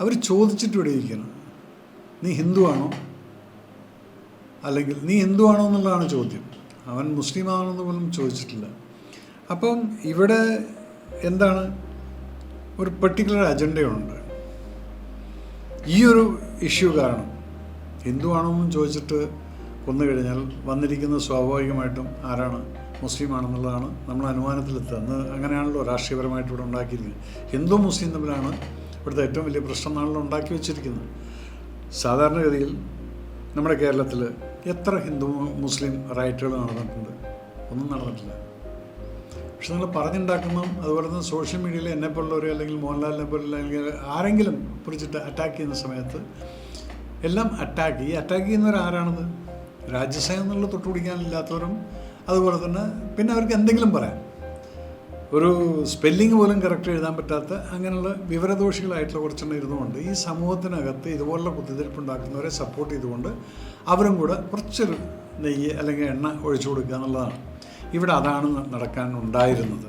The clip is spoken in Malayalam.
അവർ ചോദിച്ചിട്ട് ഇവിടെ ഇരിക്കണം. നീ ഹിന്ദുവാണോ? അല്ലെങ്കിൽ നീ ഹിന്ദുവാണോ എന്നുള്ളതാണ് ചോദ്യം. അവൻ മുസ്ലിം ആണെന്ന് പോലും ചോദിച്ചിട്ടില്ല. അപ്പം ഇവിടെ എന്താണ്? ഒരു പെർട്ടിക്കുലർ അജണ്ടയുണ്ട് ഈ ഒരു ഇഷ്യൂ കാരണം ഹിന്ദു എന്നും ചോദിച്ചിട്ട് കൊന്നു കഴിഞ്ഞാൽ വന്നിരിക്കുന്ന സ്വാഭാവികമായിട്ടും ആരാണ്? മുസ്ലിം ആണെന്നുള്ളതാണ് നമ്മൾ അനുമാനത്തിലെത്തുക. അന്ന് അങ്ങനെയാണല്ലോ രാഷ്ട്രീയപരമായിട്ട് ഇവിടെ ഉണ്ടാക്കിയിരിക്കുന്നത് ഹിന്ദു മുസ്ലിം തമ്മിലാണ് ഇവിടുത്തെ ഏറ്റവും വലിയ പ്രശ്നം നാളിൽ ഉണ്ടാക്കി വെച്ചിരിക്കുന്നത് സാധാരണഗതിയിൽ നമ്മുടെ കേരളത്തിൽ എത്ര ഹിന്ദു മുസ്ലിം റൈറ്റുകൾ നടന്നിട്ടുണ്ട്? ഒന്നും നടന്നിട്ടില്ല. പക്ഷെ നിങ്ങൾ പറഞ്ഞുണ്ടാക്കുമ്പം അതുപോലെ തന്നെ സോഷ്യൽ മീഡിയയിൽ എന്നെ പോലുള്ളവർ അല്ലെങ്കിൽ മോഹൻലാലിനെ പോലുള്ള അല്ലെങ്കിൽ ആരെങ്കിലും കുറിച്ചിട്ട് അറ്റാക്ക് ചെയ്യുന്ന സമയത്ത് എല്ലാം അറ്റാക്ക് ഈ അറ്റാക്ക് ചെയ്യുന്നവർ ആരാണത്? രാജ്യസേന എന്നുള്ള തൊട്ടുപിടിക്കാനില്ലാത്തവരും അതുപോലെ തന്നെ പിന്നെ അവർക്ക് എന്തെങ്കിലും പറയാം ഒരു സ്പെല്ലിംഗ് പോലും കറക്റ്റ് എഴുതാൻ പറ്റാത്ത അങ്ങനെയുള്ള വിവരദോഷികളായിട്ടുള്ള കുറച്ചെണ്ണം ഇരുന്നുകൊണ്ട് ഈ സമൂഹത്തിനകത്ത് ഇതുപോലുള്ള കുത്തിത്തിരിപ്പുണ്ടാക്കുന്നവരെ സപ്പോർട്ട് ചെയ്തുകൊണ്ട് അവരും കൂടെ കുറച്ചൊരു നെയ്യ് അല്ലെങ്കിൽ എണ്ണ ഒഴിച്ചു കൊടുക്കുക എന്നുള്ളതാണ്. ഇവിടെ അതാണ് നടക്കാൻ ഉണ്ടായിരുന്നത്